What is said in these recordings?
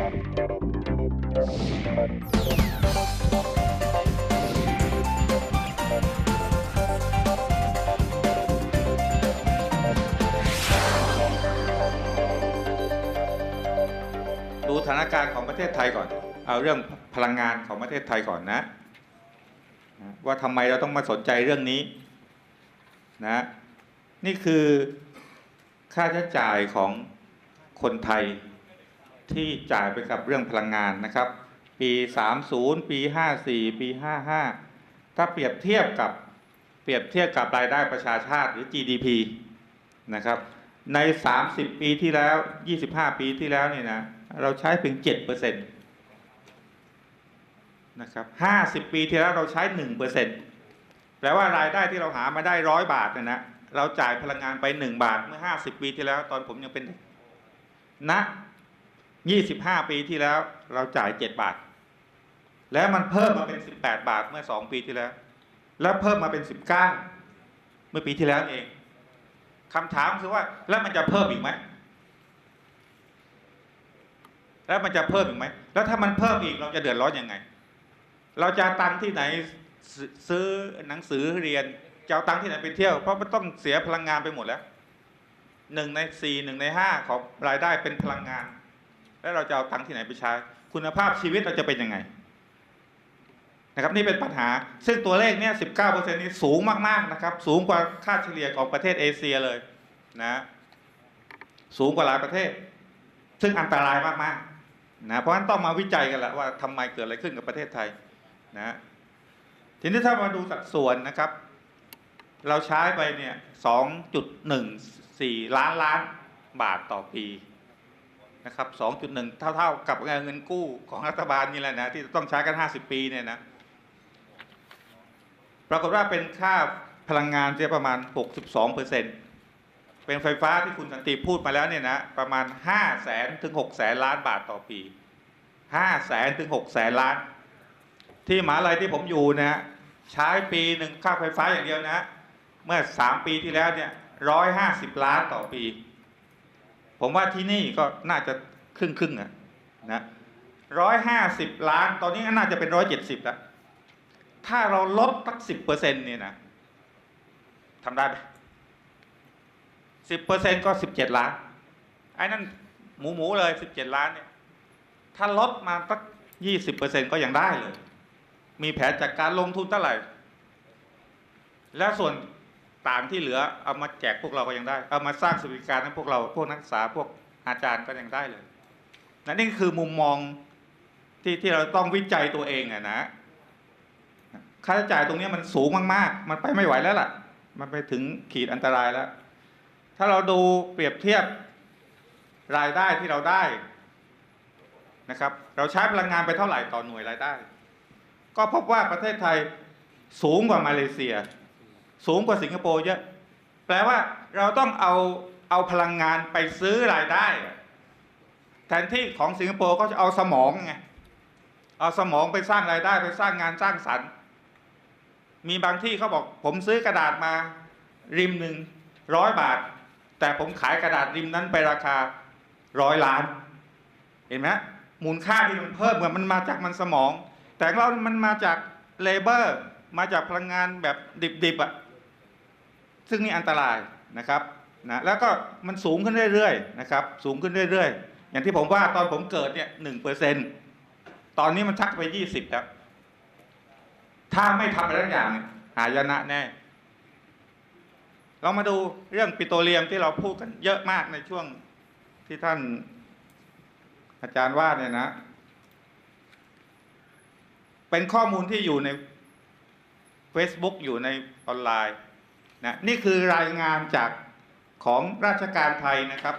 ดูสถานการณ์ของประเทศไทยก่อน เอาเรื่องพลังงานของประเทศไทยก่อนนะ ว่าทำไมเราต้องมาสนใจเรื่องนี้นะนี่คือค่าใช้จ่ายของคนไทย ที่จ่ายไปกับเรื่องพลังงานนะครับ ปี 30 ปี 54 ปี 55 ถ้าเปรียบเทียบกับเปรียบเทียบกับรายได้ประชาชาติหรือ GDP นะครับ ใน 30 ปีที่แล้ว 25 ปีที่แล้วเนี่ยนะเราใช้เพียง7%นะครับ50 ปีที่แล้วเราใช้1%แปลว่ารายได้ที่เราหามาได้ร้อยบาทเนี่ยนะเราจ่ายพลังงานไป 1 บาทเมื่อ 50 ปีที่แล้ว ตอนผมยังเป็น เด็กณ25ปีที่แล้ว เราจ่าย7บาท แล้วมันเพิ่มมาเป็น18บาทเมื่อ2ปีที่แล้ว แล้วเพิ่มมาเป็น19เมื่อปีที่แล้วเองคำถามคือว่า แล้วมันจะเพิ่มอีกไหมแล้วมันจะเพิ่มอีกไหมแล้วถ้ามันเพิ่มอีกเราจะเดือดร้อนยังไง เราจะตังค์ที่ไหนซซื้อหนังสือเรียนจะเอาตังค์ที่ไหนไปเที่ยวเพราะมันต้องเสียพลังงานไปหมดแล้วหนึ่งในสี่หนึ่งในห้าของรายได้เป็นพลังงาน แล้วเราจะเอาตังค์ที่ไหนไปใช้ คุณภาพชีวิตเราจะเป็นยังไงนะครับนี่เป็นปัญหา ซึ่งตัวเลขเนี่ยสิบเก้าเปอร์เซ็นต์นี่สูงมากๆนะครับ สูงกว่าค่าเฉลี่ยของประเทศเอเชียเลยนะสูงกว่าหลายประเทศ ซึ่งอันตรายมากๆนะเพราะฉะนั้นต้องมาวิจัยกันแหละว่าทำไมเกิดอะไรขึ้นกับประเทศไทยนะทีนี้ถ้ามาดูสัดส่วนนะครับ เราใช้ไปเนี่ยสองจุดหนึ่งสี่ล้านล้านบาทต่อปี นะครับสองจุดหนึ่งเท่าๆกับเงินกู้ของรัฐบาลนี่แหละนะที่ต้องใช้กันห้าสิบปีเนี่ยนะ ปรากฏว่าเป็นค่าพลังงานที่ประมาณ 62เปอร์เซ็นต์เป็นไฟฟ้าที่คุณสันติพูดมาแล้วเนี่ยนะประมาณ5แสนถึง6แสนล้านบาทต่อปี5แสนถึง6แสนล้าน ที่หมหาลัยที่ผมอยู่นะฮะใช้ปีหนึ่งค่าไฟฟ้าอย่างเดียวนะ เมื่อ 3 ปีที่แล้วเนี่ย150ล้านต่อปี ผมว่าที่นี่ก็น่าจะครึ่งครึ่งอะนะ150ล้าน ตอนนี้น่าจะเป็น170แล้ว ถ้าเราลดสักสิบเปอร์เซ็นต์เนี่ยนะทำได้ไหมสิบเปอร์เซ็นต์ก็สิบเจ็ดล้าน ไอ้นั่นหมูหมูเลยสิบเจ็ดล้านเนี่ย ถ้าลดมาสักยี่สิบเปอร์เซ็นต์ก็ยังได้เลย มีแผนจากการลงทุนเท่าไหร่ แล้วส่วน ต่างที่เหลือเอามาแจกพวกเราก็ยังได้ เอามาสร้างสวัสดิการให้พวกเราพวกนักศึกษาพวกอาจารย์ก็ยังได้เลยนั่นนี่คือมุมมองที่ที่เราต้องวิจัยตัวเองอะนะค่าใช้จ่ายตรงนี้มันสูงมากๆ มันไปไม่ไหวแล้วล่ะ มันไปถึงขีดอันตรายแล้ว ถ้าเราดูเปรียบเทียบรายได้ที่เราได้นะครับ เราใช้พลังงานไปเท่าไหร่ต่อหน่วยรายได้ ก็พบว่าประเทศไทยสูงกว่ามาเลเซีย สูงกว่าสิงคโปร์เยอะ แปลว่าเราต้องเอาเอาพลังงานไปซื้อรายได้ แทนที่ของสิงคโปร์ก็จะเอาสมองไงเอาสมองไปสร้างรายได้ไปสร้างงานสร้างสรรค์ มีบางที่เขาบอก ผมซื้อกระดาษมา ริมหนึ่งร้อยบาท แต่ผมขายกระดาษริมนั้นไปราคาร้อยล้าน เห็นไหมมูลค่าที่มันเพิ่มเมันมันมาจากมันสมอง แต่เรามันมาจากเลเบอร์ มาจากพลังงานแบบดิบๆอะ่ะ ซึ่งนี่อันตรายนะครับนะแล้วก็มันสูงขึ้นเรื่อยๆนะครับสูงขึ้นเรื่อยๆ อย่างที่ผมว่าตอนผมเกิดเนี่ยหนึ่งเปอร์เซ็นตอนนี้มันชักไปยี่สิบแล้ว ถ้าไม่ทำอะไรสักอย่าง หายนะแน่เรามาดูเรื่องปิโตรเลียมที่เราพูดกันเยอะมากในช่วงที่ท่านอาจารย์ว่าเนี่ยนะ เป็นข้อมูลที่อยู่ใน Facebook อยู่ในออนไลน์ นะนี่คือรายงานจากของราชการไทยนะครับ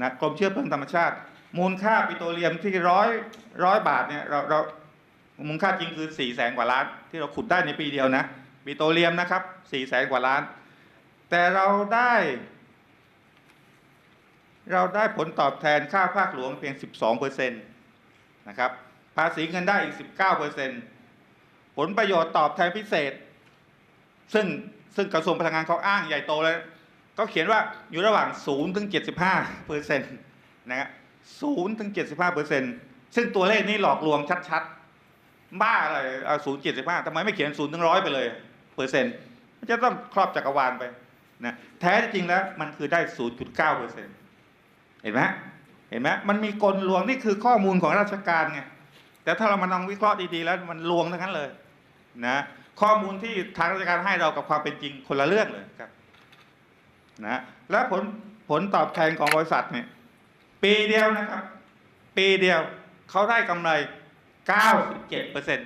นะกรมเชื้อเพลิงธรรมชาติ มูลค่าปิโตรเลียมที่ร้อยร้อยบาทเนี่ยเราเรามูลค่าจริงคือ4ี่แสนกว่าล้าน ที่เราขุดได้ในปีเดียวนะปิโตรเลียมนะครับ4ี่แสนกว่าล้าน แต่เราได้ เราได้ผลตอบแทนค่าภาคหลวงเพียง 12เปอร์เซ็นต์นะครับภาษีเงินได้อีก 19เปอร์เซ็นต์ผลประโยชน์ตอบแทนพิเศษ ซึ่ง ซึ่งกระทรวงพลังงานเขาอ้างใหญ่โตเลยก็เขียนว่าอยู่ระหว่าง0ถึง75เปอร์เซ็นต์นะครับศูนย์ถึงเจ็ดสิบห้าเปอร์เซ็นต์ซึ่งตัวเลขนี้หลอกลวงชัดๆ บ้าอะไรเอาศูนย์เจ็ดสิบห้าทำไมไม่เขียนศูนย์ถึงร้อยไปเลยเปอร์เซ็นต์มันจะต้องครอบจักรวาลไปนะแท้จริงแล้วมันคือได้ศูนย์จุดเก้าเปอร์เซ็นต์เห็นไหมเห็นไหมมันมีกลลวงนี่คือข้อมูลของราชการไงแต่ถ้าเรามาลองวิเคราะห์ดีๆแล้วมันลวงทั้งนั้นเลยนะ ข้อมูลที่ทางราชการให้เรากับความเป็นจริงคนละเรื่องเลยครับนะและผลผลตอบแทนของบริษัทเนี่ยปีเดียวนะครับ ปีเดียวเขาได้กำไร 97เปอร์เซ็น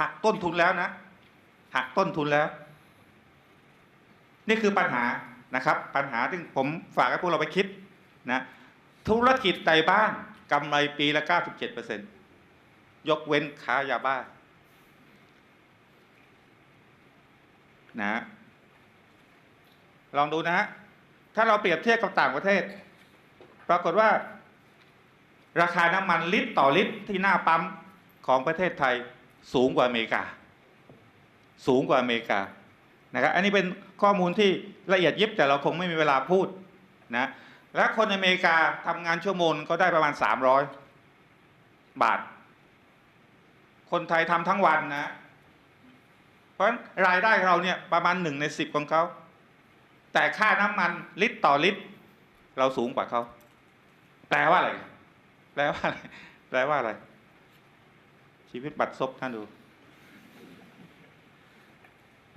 หักต้นทุนแล้วนะหักต้นทุนแล้ว นี่คือปัญหานะครับ ปัญหาที่ผมฝากให้พวกเราไปคิดนะธุรกิจใดบ้างกำไรปีละ 97เปอร์เซ็นยกเว้นค้ายาบ้า นะลองดูนะฮะถ้าเราเปรียบเทียบกับต่างประเทศ ปรากฏว่า ราคาน้ำมันลิตรต่อลิตรที่หน้าปั๊มของประเทศไทยสูงกว่าอเมริกา สูงกว่าอเมริกานะครับอันนี้เป็นข้อมูลที่ละเอียดยิบแต่เราคงไม่มีเวลาพูดนะและคนอเมริกาทำงานชั่วโมงก็ได้ประมาณ 300 บาท คนไทยทำทั้งวันนะ เพราะฉะนั้นรายได้เราเนี่ยประมาณหนึ่งในสิบของเขา แต่ค่าน้ำมันลิตรต่อลิตร เราสูงกว่าเขาแปลว่าอะไรแปลว่าอะไรแปลว่าอะไร ชีวิตบัตรซบท่านดู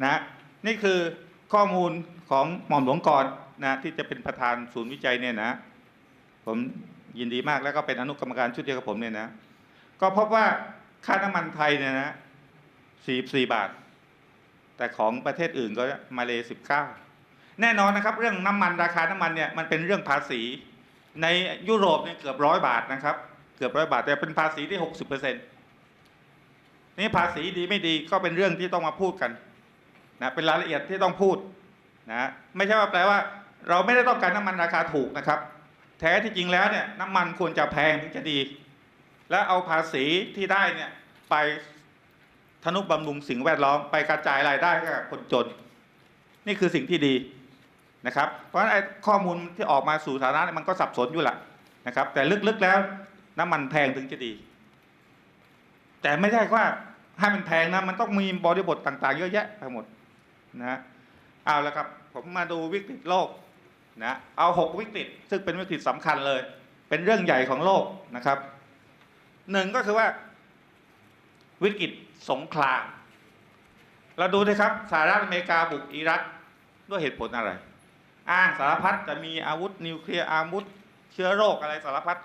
นะนี่คือข้อมูลของหม่อมหลวงกรนะที่จะเป็นประธานศูนย์วิจัยเนี่ยนะ ผมยินดีมากแล้วก็เป็นอนุกรรมการชุดเดียวกับผมเนี่ยนะ ก็พบว่าค่าน้ำมันไทยเนี่ยนะ44บาท แต่ของประเทศอื่นก็มาเลสิบเก้าแน่นอนนะครับ เรื่องน้ำมันราคาน้ำมันเนี่ยมันเป็นเรื่องภาษี ในยุโรปเนี่ยเกือบร้อยบาทนะครับ เกือบร้อยบาทแต่เป็นภาษีที่หกสิบเปอร์เซ็นต์นี่ภาษีดีไม่ดีก็เป็นเรื่องที่ต้องมาพูดกันนะเป็นรายละเอียดที่ต้องพูดนะไม่ใช่ว่าแปลว่า เราไม่ได้ต้องการน้ำมันราคาถูกนะครับ แท้ที่จริงแล้วเนี่ยน้ำมันควรจะแพงถึงจะดี และเอาภาษีที่ได้เนี่ยไป ทนุบำรุงสิ่งแวดล้อมไปกระจายรายได้ให้กับคนจน นี่คือสิ่งที่ดีนะครับ เพราะฉะนั้นข้อมูลที่ออกมาสู่สาธารณะมันก็สับสนอยู่แหละนะครับ แต่ลึกๆแล้วน้ำมันแพงถึงจะดี แต่ไม่ใช่ว่าให้มันแพงนะมันต้องมีบริบทต่าง ๆ เยอะแยะไปหมดนะเอาละครับผมมาดูวิกฤตโลกนะเอาหกวิกฤต ซึ่งเป็นวิกฤตสำคัญเลย เป็นเรื่องใหญ่ของโลกนะครับหนึ่งก็คือว่า วิกฤตสงคราม เราดูนะครับสหรัฐอเมริกาบุกอิรักด้วยเหตุผลอะไร อ้างสารพัดจะมีอาวุธนิวเคลียร์อาวุธเชื้อโรคอะไรสารพัด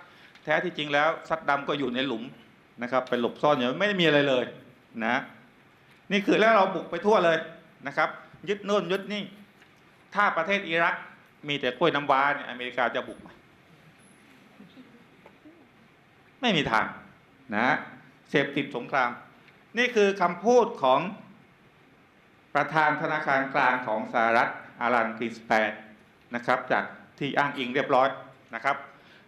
แท้ที่จริงแล้วซัดดำก็อยู่ในหลุมนะครับเป็นหลบซ่อนอยู่ไม่ได้มีอะไรเลยนะนี่คือแล้วเราบุกไปทั่วเลยนะครับ ยึดโน่นยึดนี่ ถ้าประเทศอิรักมีแต่กล้วยน้ำว้าเนี่ยอเมริกาจะบุกไหมไม่มีทางนะเสพติดสงคราม นี่คือคำพูดของประธานธนาคารกลางของสหรัฐอารันกริสแปนนะครับ จากที่อ้างอิงเรียบร้อยนะครับ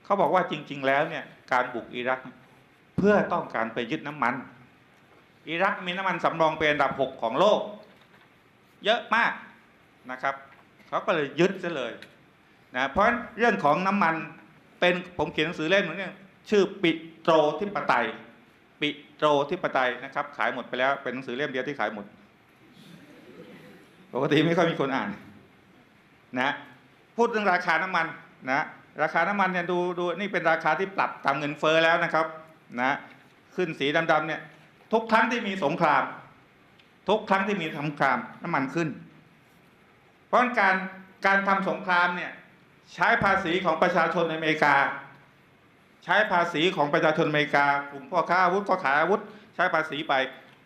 เขาบอกว่าจริง ๆ แล้วเนี่ยการบุกอิรักเพื่อต้องการไปยึดน้ำมัน อิรักมีน้ำมันสำรองเป็นอันดับ 6 ของโลก เยอะมากนะครับเขาก็เลยยึดซะเลยนะเพราะเรื่องของน้ำมันเป็นผมเขียนหนังสือเล่มหนึงเนี่ยชื่อปิโตรทิปไตย ปิโตรทิปไตยนะครับ ขายหมดไปแล้วเป็นหนังสือเล่มเดียวที่ขายหมด ปกติไม่ค่อยมีคนอ่านนะพูดเรื่องราคาน้ำมันนะราคาน้ำมันเนี่ยดูดูนี่เป็นราคาที่ปรับตามเงินเฟ้อแล้วนะครับนะขึ้นสีดำๆเนี่ยทุกครั้งที่มีสงคราม ทุกครั้งที่มีสงครามน้ำมันขึ้น เพราะการการทำสงครามเนี่ยใช้ภาษีของประชาชนในอเมริกา ใช้ภาษีของประชาชนอเมริกากลุ่มพ่อค้าอาวุธก็ขายอาวุธ ใช้ภาษีไป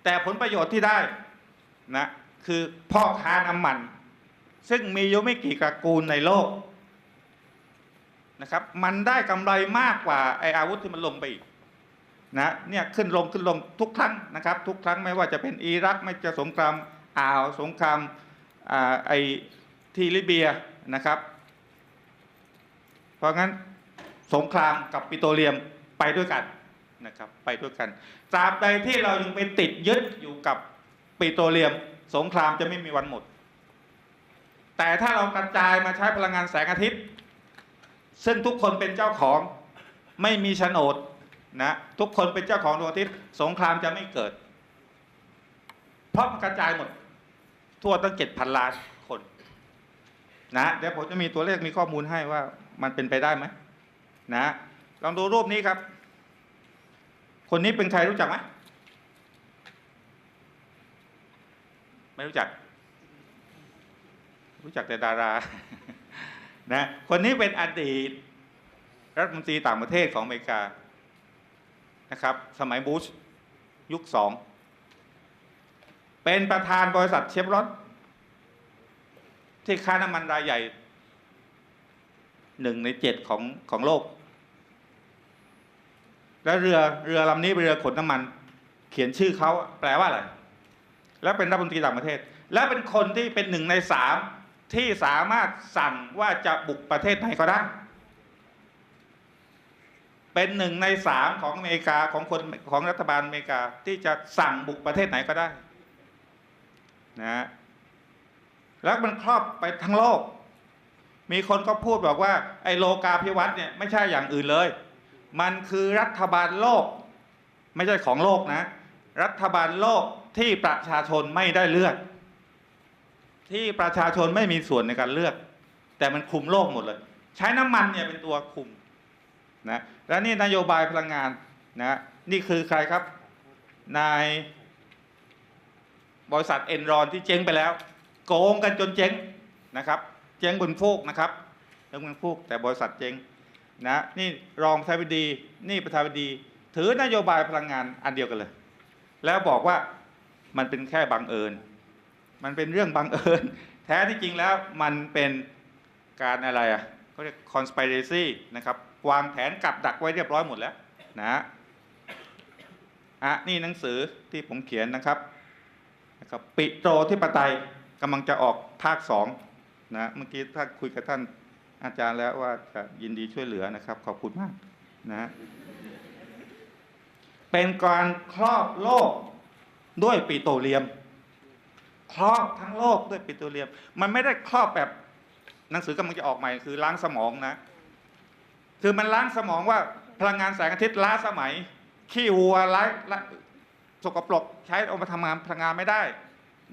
แต่ผลประโยชน์ที่ได้นะคือพ่อค้าน้ำมัน ซึ่งมีอยู่ไม่กี่ตระกูลในโลกนะครับมันได้กำไรมากกว่าไออาวุธที่มันลงไปอีกนะเนี่ยขึ้นลงขึ้นลงทุกครั้งนะครับ ทุกครั้งไม่ว่าจะเป็นอิรักไม่จะสงครามอ่าวสงครามไอที่ลิเบียนะครับ เพราะงั้น สงครามกับปิโตรเลียมไปด้วยกันนะครับไปด้วยกันตราบใดที่เรายังไปติดยึดอยู่กับปิโตรเลียม สงครามจะไม่มีวันหมด แต่ถ้าเรากระจายมาใช้พลังงานแสงอาทิตย์ ซึ่งทุกคนเป็นเจ้าของไม่มีโฉนดนะทุกคนเป็นเจ้าของดวงอาทิตย์สงครามจะไม่เกิด เพราะมันกระจายหมด ทั่วตั้งเจ็ดพันล้านคนนะเดี๋ยวผมจะมีตัวเลขมีข้อมูลให้ว่ามันเป็นไปได้ไหม นะลองดูรูปนี้ครับ คนนี้เป็นใครรู้จักไหมไม่รู้จัก รู้จักแต่ดารานะคนนี้เป็นอดีตรัฐมนตรีต่างประเทศของอเมริกานะครับ สมัยบูชยุคสองเป็นประธานบริษัทเชฟรอนที่ค่าน้ำมันรายใหญ่หนึ่งในเจ็ดของของโลก แล้วเรือเรือลำนี้เป็นเรือขนน้ำมัน เขียนชื่อเขาแปลว่าอะไร แล้วเป็นรัฐมนตรีต่างประเทศ และเป็นคนที่เป็นหนึ่งในสามที่สามารถสั่งว่าจะบุกประเทศไหนก็ได้ เป็นหนึ่งในสามของอเมริกาของคนของรัฐบาลอเมริกาที่จะสั่งบุกประเทศไหนก็ได้นะฮะแล้วมันครอบไปทั้งโลก มีคนก็พูดบอกว่าไอ้โลกาภิวัตน์เนี่ยไม่ใช่อย่างอื่นเลย มันคือรัฐบาลโลก ไม่ใช่ของโลกนะ รัฐบาลโลกที่ประชาชนไม่ได้เลือก ที่ประชาชนไม่มีส่วนในการเลือก แต่มันคุมโลกหมดเลย ใช้น้ำมันเนี่ยเป็นตัวคุมนะและนี่นโยบายพลังงานนะนี่คือใครครับนายบริษัทเอ็นรอนที่เจ๊งไปแล้ว โกงกันจนเจ๊งนะครับ เจ๊งบนฟูกนะครับเจ๊งบนฟูกแต่บริษัทเจ๊ง นะนี่รองประธานาธิบดีนี่ประธานาธิบดี ถือนโยบายพลังงานอันเดียวกันเลย แล้วบอกว่ามันเป็นแค่บังเอิญ มันเป็นเรื่องบังเอิญ แท้ที่จริงแล้วมันเป็นการอะไรอะเขาเรียก conspiracy นะครับวางแผนกับดักไว้เรียบร้อยหมดแล้วนะอะนี่หนังสือที่ผมเขียนนะครับนะครับปิโตรที่ปไตยกำลังจะออกภาคสองนะเมื่อกี้ถ้าคุยกับท่าน อาจารย์แล้วว่าจะยินดีช่วยเหลือนะครับ ขอบคุณมากนะเป็นการครอบโลกด้วยปิโตรเลียม ครอบทั้งโลกด้วยปิโตรเลียม มันไม่ได้ครอบแบบหนังสือกำลังจะออกใหม่คือล้างสมองนะ คือมันล้างสมองว่าพลังงานแสงอาทิตย์ล้าสมัย ขี้วัวไร้ละสกปรกใช้เอามาทำงานพลังงานไม่ได้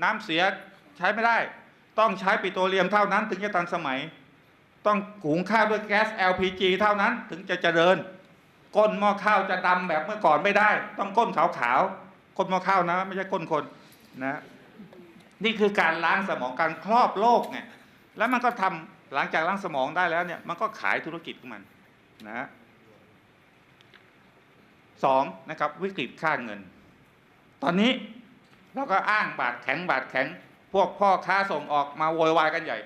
น้ำเสียใช้ไม่ได้ ต้องใช้ปิโตรเลียมเท่านั้นถึงจะทันสมัย ต้องหุงข้าวด้วยแก๊ส LPG เท่านั้นถึงจะเจริญ ก้นหม้อข้าวจะดำแบบเมื่อก่อนไม่ได้ ต้องก้นขาวๆก้นหม้อข้าวนะ ไม่ใช่ก้นคนนะนี่คือการล้างสมองการครอบโลกไงแล้วมันก็ทำหลังจากล้างสมองได้แล้วเนี่ยมันก็ขายธุรกิจของมันนะสองนะครับวิกฤตค่าเงิน ตอนนี้เราก็อ้างบาทแข็งบาทแข็ง พวกพ่อค้าส่งออกมาโวยวายกันใหญ่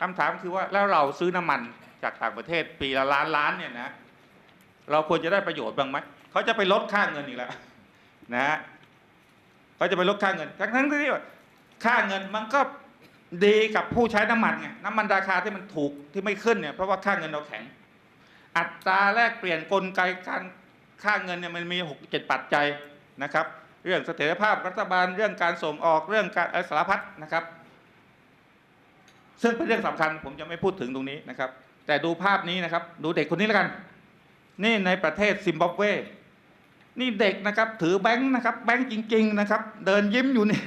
คำถามคือว่าแล้วเราซื้อน้ำมันจากต่างประเทศปีละล้านล้านเนี่ยนะ เราควรจะได้ประโยชน์บ้างไหมเขาจะไปลดค่าเงินอีกแล้วนะฮะเขาจะไปลดค่าเงิน ทั้งทั้งที่ว่าค่าเงินมันก็ดีกับผู้ใช้น้ำมันไงน้ำมันราคาที่มันถูกที่ไม่ขึ้นเนี่ยเพราะว่าค่าเงินเราแข็ง อัตราแลกเปลี่ยนกลไกการค่าเงินเนี่ยมันมีหกเจ็ดปัจจัยนะครับ เรื่องเสถียรภาพรัฐบาลเรื่องการส่งออกเรื่องการอะไรสารพัดนะครับ ซึ่งเป็นเรื่องสำคัญผมจะไม่พูดถึงตรงนี้นะครับ แต่ดูภาพนี้นะครับ ดูเด็กคนนี้แล้วกัน นี่ในประเทศซิมบับเว นี่เด็กนะครับ ถือแบงค์นะครับ แบงค์จริง ๆ นะครับ เดินยิ้มอยู่นี่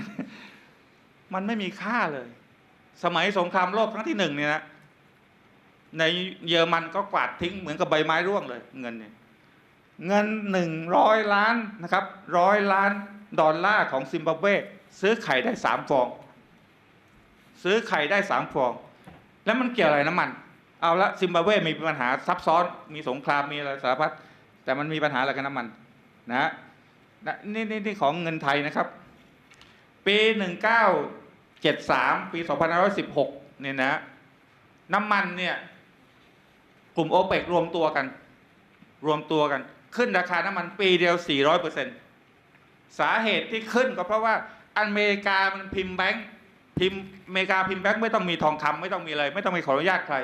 มันไม่มีค่าเลย สมัยสงครามโลกครั้งที่หนึ่งเนี่ยนะในเยอรมันก็กวาดทิ้งเหมือนกับใบไม้ร่วงเลย เงินเนี่ยเงินหนึ่งร้อยล้านนะครับร้อยล้านดอลลาร์ของซิมบับเว ซื้อไข่ได้สามฟอง ซื้อไข่ได้สามฟอง แล้วมันเกี่ยวอะไรน้ำมัน เอาละซิมบับเวมีปัญหาซับซ้อนมีสงครามมีอะไรสารพัดแต่มันมีปัญหาอะไรกับน้ำมันนะนะนี่นี่นี่ของเงินไทยนะครับ ปีหนึ่งเก้าเจ็ดสามปีสองพันห้าร้อยสิบหกเนี่ยนะ น้ำมันเนี่ย กลุ่มโอเปกรวมตัวกัน รวมตัวกัน ขึ้นราคาน้ำมันปีเดียว400เปอร์เซ็นสาเหตุที่ขึ้นก็เพราะว่าอเมริกามันพิมพ์แบงค์ พิมพ์อเมริกาพิมพ์แบงค์ไม่ต้องมีทองคำไม่ต้องมีอะไร ไม่ต้องมีขออนุญาตใคร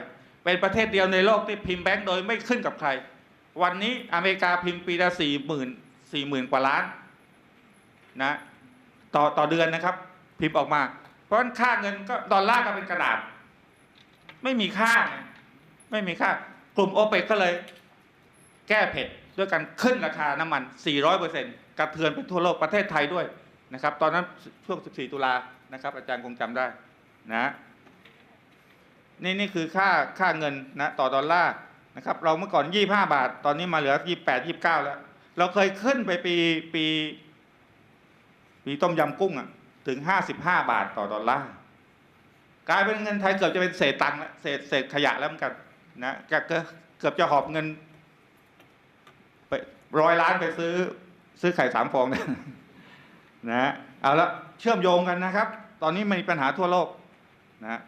เป็นประเทศเดียวในโลกที่พิมพ์แบงค์โดยไม่ขึ้นกับใคร วันนี้อเมริกาพิมพ์ปีละสี่หมื่นสี่หมื่นกว่าล้านนะต่อต่อเดือนนะครับ พิมพ์ออกมา เพราะค่าเงินก็ดอลลาร์ก็เป็นกระดาษ ไม่มีค่าไงไม่มีค่ากลุ่มโอเปกก็เลย แก้เผ็ดด้วยการขึ้นราคาน้ำมัน 400%กระเทือนไปทั่วโลกประเทศไทยด้วย นะครับ ตอนนั้นช่วง 14 ตุลานะครับ อาจารย์คงจำได้นะนี่นี่คือค่าค่าเงินนะต่อดอลลาร์นะครับ เราเมื่อก่อน 25 บาท ตอนนี้มาเหลือ 28 29 แล้ว เราเคยขึ้นไปปีปีปีต้มยำกุ้งอะถึง 55 บาทต่อดอลลาร์กลายเป็นเงินไทยเกือบจะเป็นเศษตังค์แล้วเศษเศษขยะแล้วเหมือนกันนะเกือบเกือบเกือบจะหอบเงินไปร้อยล้านไปซื้อซื้อไข่สามฟองนะ นะฮะเอาละเชื่อมโยงกันนะครับ ตอนนี้มันมีปัญหาทั่วโลกนะฮะ